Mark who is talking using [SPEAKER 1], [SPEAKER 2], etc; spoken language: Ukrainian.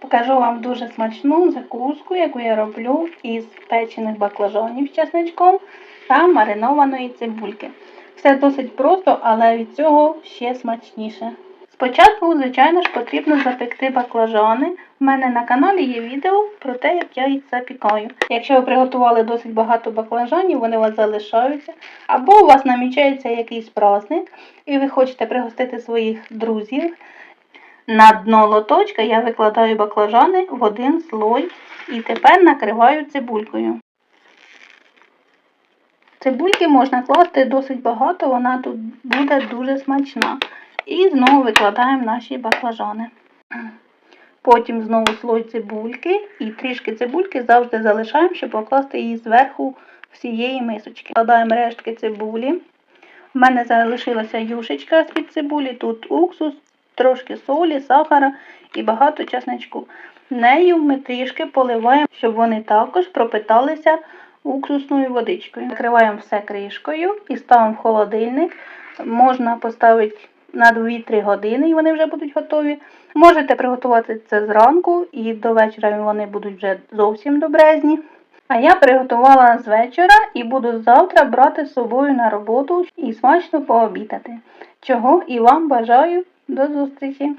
[SPEAKER 1] Покажу вам дуже смачну закуску, яку я роблю із печених баклажанів з чесничком та маринованої цибульки. Все досить просто, але від цього ще смачніше. Спочатку, звичайно ж, потрібно запекти баклажани. У мене на каналі є відео про те, як я їх запікаю. Якщо ви приготували досить багато баклажанів, вони у вас залишаються, або у вас намічається якийсь праздник, і ви хочете пригостити своїх друзів. На дно лоточка я викладаю баклажани в один слой і тепер накриваю цибулькою. Цибульки можна класти досить багато, вона тут буде дуже смачна. І знову викладаємо наші баклажани. Потім знову слой цибульки і трішки цибульки завжди залишаємо, щоб покласти її зверху всієї мисочки. Вкладаємо рештки цибулі. У мене залишилася юшечка з-під цибулі, тут уксус, трошки солі, сахара і багато чесничку. Нею ми трішки поливаємо, щоб вони також пропиталися уксусною водичкою. Накриваємо все кришкою і ставимо в холодильник. Можна поставити на 2-3 години і вони вже будуть готові. Можете приготувати це зранку і до вечора вони будуть вже зовсім добрезні. А я приготувала з вечора і буду завтра брати з собою на роботу і смачно пообідати. Чого і вам бажаю. До зустрічі!